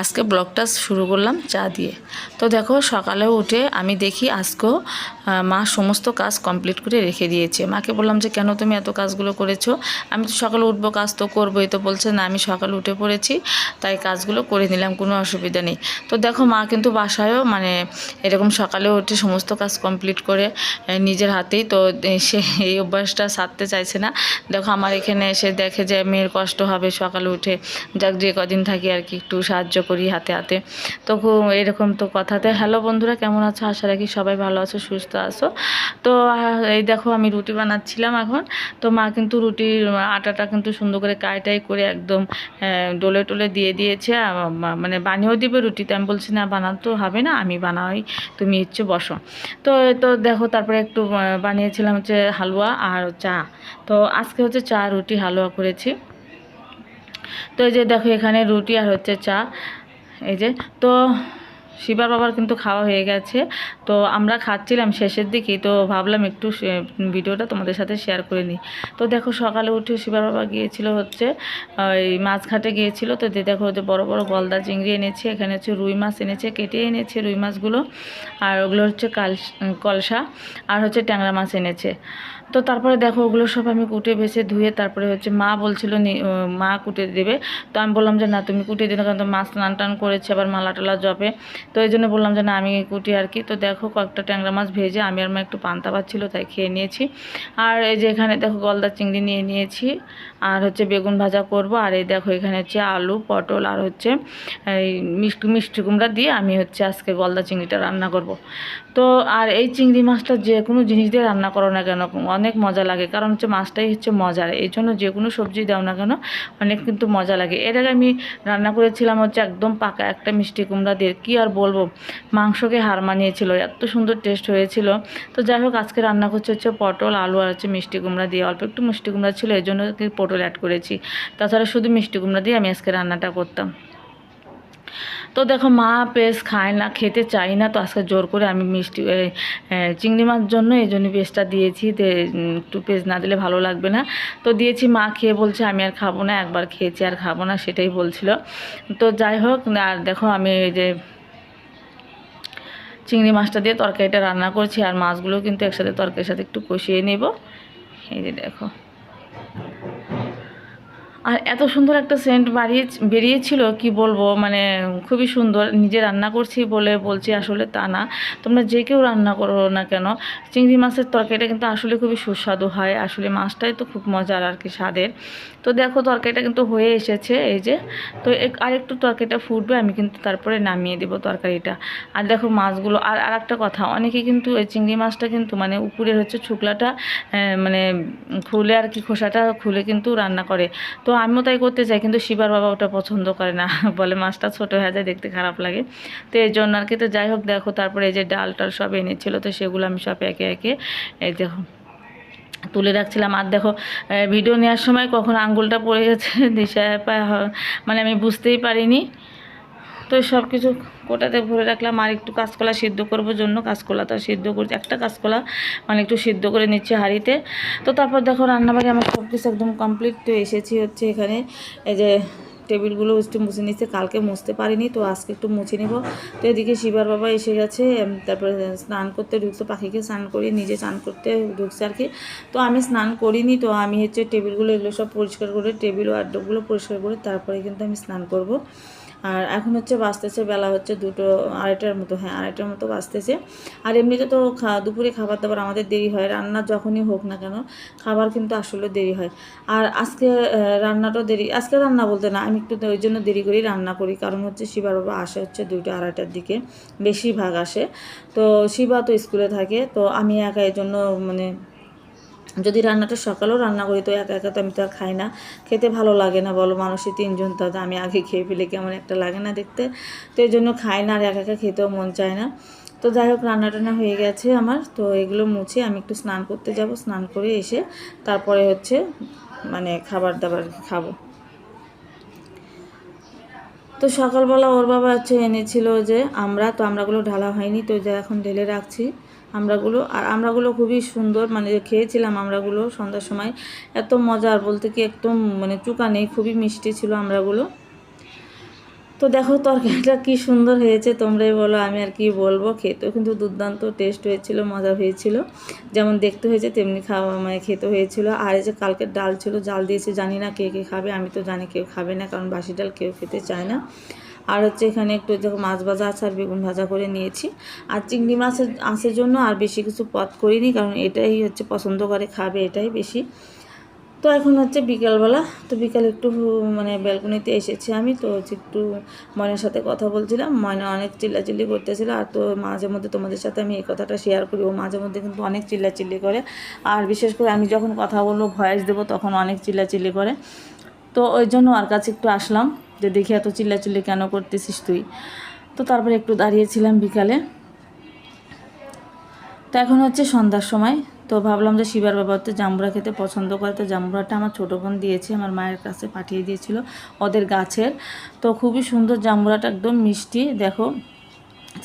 আজকে ব্লগটা শুরু করলাম চা দিয়ে। তো দেখো, সকালে উঠে আমি দেখি আজকেও মা সমস্ত কাজ কমপ্লিট করে রেখে দিয়েছে। মাকে বললাম যে, কেন তুমি এত কাজগুলো করেছ? আমি তো সকালে উঠবো, কাজ তো করবোই। তো বলছে, না, আমি সকালে উঠে পড়েছি, তাই কাজগুলো করে নিলাম, কোনো অসুবিধা নেই। তো দেখো, মা কিন্তু বাসায়ও মানে এরকম সকালে উঠে সমস্ত কাজ কমপ্লিট করে নিজের হাতেই তো সে এই অভ্যাসটা সারতে চাইছে না। দেখো, আমার এখানে এসে দেখে যে, মেয়ের কষ্ট হবে সকালে উঠে। যাক, যে কদিন থাকি আর কি, একটু সাহায্য করি হাতে হাতে। তো এরকম তো কথাতে, হ্যালো বন্ধুরা, কেমন আছো? আশা রাখি সবাই ভালো আছো, সুস্থ আছো। তো এই দেখো আমি রুটি বানাচ্ছিলাম এখন। তো মা কিন্তু রুটির আটাটা কিন্তু সুন্দর করে কায়টাই করে একদম ডলে টলে দিয়ে দিয়েছে। মানে বানিয়েও দিবে রুটিতে। আমি বলছি, না বানাতে হবে না, আমি বানাই, তুমি ইচ্ছে বসো। তো তো দেখো, তারপরে একটু বানিয়েছিলাম হচ্ছে হালুয়া আর চা। তো আজকে হচ্ছে চা, রুটি, হালুয়া করেছি। তো এই যে দেখো এখানে রুটি আর হচ্ছে চা। এই যে, তো শিবার বাবার কিন্তু খাওয়া হয়ে গেছে। তো আমরা খাচ্ছিলাম শেষের দিকেই, তো ভাবলাম একটু ভিডিওটা তোমাদের সাথে শেয়ার করে নিই। তো দেখো সকালে উঠে শিবার বাবা গিয়েছিল হচ্ছে ওই মাছঘাটে গিয়েছিল। তো যে দেখো যে বড় বড় গলদা চিংড়ি এনেছে, এখানে হচ্ছে রুই মাছ এনেছে, কেটে এনেছে রুই মাছগুলো। আর ওগুলো হচ্ছে কাল, কলসা, আর হচ্ছে ট্যাংরা মাছ এনেছে। তো তারপরে দেখো, ওগুলো সব আমি কুটে বেছে ধুয়ে তারপরে হচ্ছে মা বলছিল মা কুটে দেবে। তো আমি বললাম যে, না, তুমি কুটে দিও না, কারণ তো মাছ স্নান টান করেছে, আবার মালা টালা জপে। তো এই জন্য বললাম যে, না, আমি কুটি আর কি। তো দেখো, কয়েকটা ট্যাংরা মাছ ভেজে আমি আর মা একটু পান্তা ভাত ছিল, তাই খেয়ে নিয়েছি। আর এই যে এখানে দেখো, গলদা চিংড়ি নিয়ে নিয়েছি, আর হচ্ছে বেগুন ভাজা করব। আর এই দেখো, এখানে হচ্ছে আলু, পটল, আর হচ্ছে এই মিষ্টি মিষ্টি কুমড়া দিয়ে আমি হচ্ছে আজকে গলদা চিংড়িটা রান্না করব। তো আর এই চিংড়ি মাছটা যে কোনো জিনিস দিয়ে রান্না করো না কেন? অনেক মজা লাগে। কারণ হচ্ছে মাছটাই হচ্ছে মজার। এই জন্য যে কোনো সবজি দাও না কেন, অনেক কিন্তু মজা লাগে। এর আগে আমি রান্না করেছিলাম হচ্ছে একদম পাকা একটা মিষ্টি কুমড়া দিয়ে। কী আর বলব? মাংসকে হার মানিয়েছিল। এত সুন্দর টেস্ট হয়েছিল। তো যাই হোক, আজকে রান্না করছে হচ্ছে পটল, আলু আর হচ্ছে মিষ্টি কুমড়া দিয়ে। অল্প একটু মিষ্টি কুমড়া ছিল, এই জন্য পটল অ্যাড করেছি। তাছাড়া শুধু মিষ্টি কুমড়া দিয়ে আমি আজকে রান্নাটা করতাম। তো দেখো মা পেস্ট খায় না, খেতে চাই না, তো আজকে জোর করে আমি মিষ্টি চিংড়ি মাছ জন্য এই জন্য পেস্টটা দিয়েছি একটু পেস্ট না দিলে ভালো লাগবে না। তো দিয়েছি, মা খেয়ে বলছে, আমি আর খাব না, একবার খেয়েছি আর খাব না, সেটাই বলছিল। তো যাই হোক, আর দেখো আমি এই যে চিংড়ি মাছটা দিয়ে তরকারিটা রান্না করছি, আর মাছগুলো কিন্তু একসাথে তরকারির সাথে একটু কষিয়ে নেব। এই যে দেখো। আর এত সুন্দর একটা সেন্ট বাড়িয়ে বেরিয়েছিল কি বলব? মানে খুবই সুন্দর। নিজে রান্না করছি বলে বলছি আসলে তা না। তোমরা যে কেউ রান্না করো না কেন চিংড়ি মাছের তরকারিটা কিন্তু আসলে খুবই সুস্বাদু হয়। আসলে মাছটাই তো খুব মজার আর কি স্বাদের। তো দেখো তরকারিটা কিন্তু হয়ে এসেছে এই যে। তো আর একটু তরকারিটা ফুটবে আমি কিন্তু তারপরে নামিয়ে দেবো তরকারিটা। আর দেখো মাছগুলো আর আর একটা কথা অনেকে কিন্তু এই চিংড়ি মাছটা কিন্তু মানে উপরের হচ্ছে শুকলাটা আহ, মানে খুলে আর কি খোসাটা খুলে কিন্তু রান্না করে। তো আমিও তাই করতে চাই, কিন্তু শিবার বাবা ওটা পছন্দ করে না। বলে, মাছটা ছোট হয়ে যায়, দেখতে খারাপ লাগে। তো এই জন্য আর কি, তো যাই হোক, দেখো, তারপরে এই যে ডাল টাল সব এনেছিল, তো সেগুলো আমি সব একে একে, এই দেখো, তুলে রাখছিলাম। আর দেখো ভিডিও নেওয়ার সময় কখন আঙ্গুলটা পড়ে গেছে, দিশা মানে আমি বুঝতেই পারিনি। তো সব কিছু কোটাতে ভরে রাখলাম আর একটু কাঁচকলা সিদ্ধ করব জন্য। কাঁচকলাটা সিদ্ধ করছি, একটা কাঁচকলা মানে একটু সিদ্ধ করে নিচ্ছি হাঁড়িতে। তো তারপর দেখো রান্নাবাড়ি আমার সব কিছু একদম কমপ্লিট তো এসেছি হচ্ছে এখানে। এই যে টেবিলগুলো একটু মুছে নিচ্ছে কালকে মুছতে পারিনি তো আজকে একটু মুছে নেব। তো এদিকে শিবার বাবা এসে গেছে তারপরে স্নান করতে ঢুকছে, পাখিকে স্নান করিয়ে নিজে স্নান করতে ঢুকছে আর কি। তো আমি স্নান করিনি তো আমি হচ্ছে টেবিলগুলো এগুলো সব পরিষ্কার করে, টেবিল ও আড্ডগুলো পরিষ্কার করে তারপরে কিন্তু আমি স্নান করব। আর এখন হচ্ছে বাঁচতেছে বেলা হচ্ছে দুটো, আড়াইটার মতো হ্যাঁ আড়াইটার মতো বাঁচতেছে আর এমনিতে তো দুপুরে খাবার দাবার আমাদের দেরি হয়, রান্না যখনই হোক না কেন, খাবার কিন্তু আসলে দেরি হয়। আর আজকে রান্নাটাও দেরি, আজকে রান্না বলতে না, আমি একটু ওই জন্য দেরি করি রান্না করি, কারণ হচ্ছে শিবার বাবা আসে হচ্ছে দুটো আড়াইটার দিকে, বেশিরভাগ আসে। তো শিবা তো স্কুলে থাকে, তো আমি একা এই জন্য মানে যদি রান্নাটা সকালেও রান্না করি, তো একা একা তো আমি তো আর খাই না। খেতে ভালো লাগে না, বলো মানুষের তিনজন, তো আমি আগে খেয়ে ফেলে, কেমন একটা লাগে না দেখতে। তো এই জন্য খাই না, আর একা একা খেতেও মন চায় না। তো যাই হোক, রান্না টান্না হয়ে গেছে আমার। তো এগুলো মুছে আমি একটু স্নান করতে যাব, স্নান করে এসে তারপরে হচ্ছে মানে খাবার দাবার খাব। তো সকালবেলা ওর বাবা হচ্ছে এনেছিল যে, আমরা, তো আমরাগুলো ঢালা হয়নি, তো যা এখন ঢেলে রাখছি। আমরাগুলো, আর আমরাগুলো খুবই সুন্দর মানে খেয়েছিলাম আমরাগুলো সন্ধ্যার সময়। এত মজার বলতে কি একদম মানে চুকা নেই, খুবই মিষ্টি ছিল আমরাগুলো। তো দেখো তরকারিটা কি সুন্দর হয়েছে, তোমরাই বলো, আমি আর কি বলব। খেতেও কিন্তু দুর্দান্ত টেস্ট হয়েছিল, মজা হয়েছিল। যেমন দেখতে হয়েছে, তেমনি খাওয়া মানে খেতে হয়েছিল। আর এই যে কালকের ডাল ছিল, জাল দিয়েছে, জানি না কে কে খাবে, আমি তো জানি কেউ খাবে না, কারণ বাসি ডাল কেউ খেতে চায় না। আর হচ্ছে এখানে একটু মাছ ভাজা আছে আর বেগুন ভাজা করে নিয়েছি। আর চিংড়ি মাছের আঁশের জন্য আর বেশি কিছু পথ করিনি, কারণ এটাই হচ্ছে পছন্দ করে, খাবে এটাই বেশি। তো এখন হচ্ছে বিকালবেলা, তো বিকাল একটু মানে ব্যালকনিতে এসেছি আমি, তো হচ্ছে একটু ময়নার সাথে কথা বলছিলাম। ময়না অনেক চিল্লাচিল্লি করতেছিল, আর তো মাঝে মধ্যে তোমাদের সাথে আমি এই কথাটা শেয়ার করি, ও মাঝে মধ্যে কিন্তু অনেক চিল্লাচিল্লি করে। আর বিশেষ করে আমি যখন কথা বলব ভয়েস দেবো, তখন অনেক চিল্লাচিল্লি করে। তো ওই জন্য ওর কাছে একটু আসলাম। যে দেখি এত চিল্লাচিল্লি কেন করতেছিস তুই? তো তারপরে একটু দাঁড়িয়েছিলাম বিকালে। তো এখন হচ্ছে সন্ধ্যার সময়। তো ভাবলাম যে শিবার বাবা তো জাম্বুরা খেতে পছন্দ করে, তো জাম্বুরাটা আমার ছোটো বোন দিয়েছে, আমার মায়ের কাছে পাঠিয়ে দিয়েছিল ওদের গাছের। তো খুবই সুন্দর জাম্বুরাটা একদম মিষ্টি। দেখো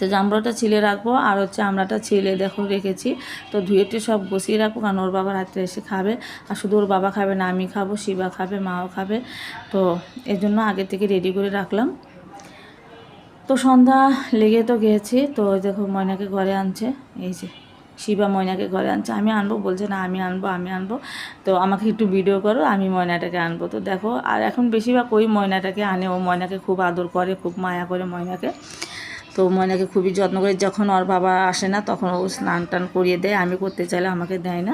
তো জাম্বুরাটা ছিলে রাখব, আর হচ্ছে আমরাটা ছিলে দেখো রেখেছি। তো ধুয়েটে সব বসিয়ে রাখব, কারণ ওর বাবা রাত্রে এসে খাবে। আর শুধু ওর বাবা খাবে না, আমি খাব, শিবা খাবে, মাও খাবে। তো এই জন্য আগে থেকে রেডি করে রাখলাম। তো সন্ধ্যা লেগে তো গেছি, তো দেখো ময়নাকে ঘরে আনছে। এই যে শিবা ময়নাকে ঘরে আনছে। আমি আনব, বলছে না, আমি আনব আমি আনব। তো আমাকে একটু ভিডিও করো, আমি ময়নাটাকে আনব। তো দেখো, আর এখন বেশিরভাগ ওই ময়নাটাকে আনে। ও ময়নাকে খুব আদর করে, খুব মায়া করে ময়নাকে। তো ময়নাকে খুবই যত্ন করে যখন ওর বাবা আসে না, তখন ও স্নান টান করিয়ে দেয়। আমি করতে চাইলে আমাকে দেয় না।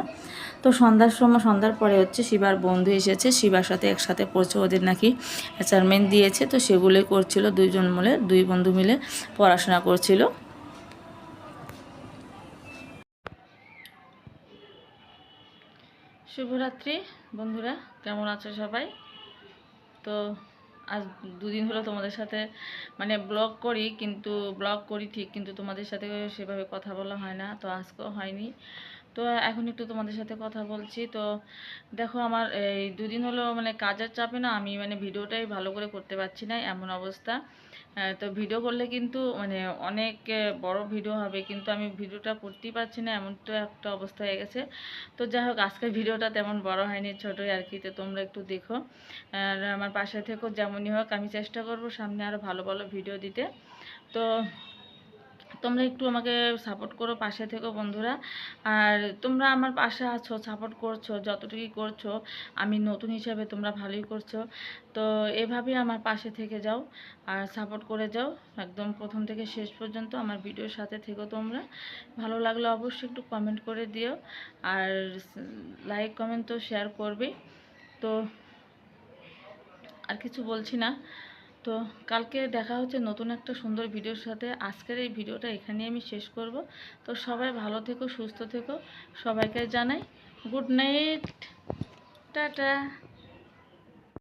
তো সন্ধ্যার সময়, সন্ধ্যার পরে হচ্ছে শিবার বন্ধু এসেছে। শিবার সাথে একসাথে পড়ছে, ওদের নাকি অ্যাসাইনমেন্ট দিয়েছে। তো সেগুলোই করছিল। দুইজন মিলে, দুই বন্ধু মিলে পড়াশোনা করছিল। শুভরাত্রি বন্ধুরা। কেমন আছো সবাই? তো আজ দুদিন হলো তোমাদের সাথে মানে ব্লগ করি, কিন্তু ব্লগ করি ঠিক, কিন্তু তোমাদের সাথে সেভাবে কথা বলা হয় না, তো আজকেও হয়নি। তো এখন একটু তোমাদের সাথে কথা বলছি, তো দেখো আমার এই দুদিন হলো মানে কাজের চাপে না আমি মানে ভিডিওটাই ভালো করে করতে পারছি না, এমন অবস্থা। তো ভিডিও করলে কিন্তু মানে অনেক বড় ভিডিও হবে, কিন্তু আমি ভিডিওটা করতেই পারছি না, এমন তো একটা অবস্থা হয়ে গেছে। তো যাই হোক, আজকের ভিডিওটা তেমন বড় হয়নি, ছোটোই আর কি, তো তোমরা একটু দেখো। আর আমার পাশে থেকেও যেমনই হোক, আমি চেষ্টা করব সামনে আরও ভালো ভালো ভিডিও দিতে। তো তোমরা একটু আমাকে সাপোর্ট করো পাশে থেকো বন্ধুরা। আর তোমরা আমার পাশে আছো সাপোর্ট করছ, যতটুকুই করছ, আমি নতুন হিসাবে তোমরা ভালোই করছ। তো এভাবেই আমার পাশে থেকে যাও আর সাপোর্ট করে যাও। একদম প্রথম থেকে শেষ পর্যন্ত আমার ভিডিওর সাথে থেকো তোমরা। ভালো লাগলে অবশ্যই একটু কমেন্ট করে দিও আর লাইক কমেন্ট তো শেয়ার করবে তো আর কিছু বলছি না। তো কালকে দেখা হচ্ছে নতুন একটা সুন্দর ভিডিওর সাথে। আজকের এই ভিডিওটা এখানেই আমি শেষ করব। তো সবাই ভালো থেকো, সুস্থ থেকো। সবাইকে জানাই গুড নাইট। টাটা।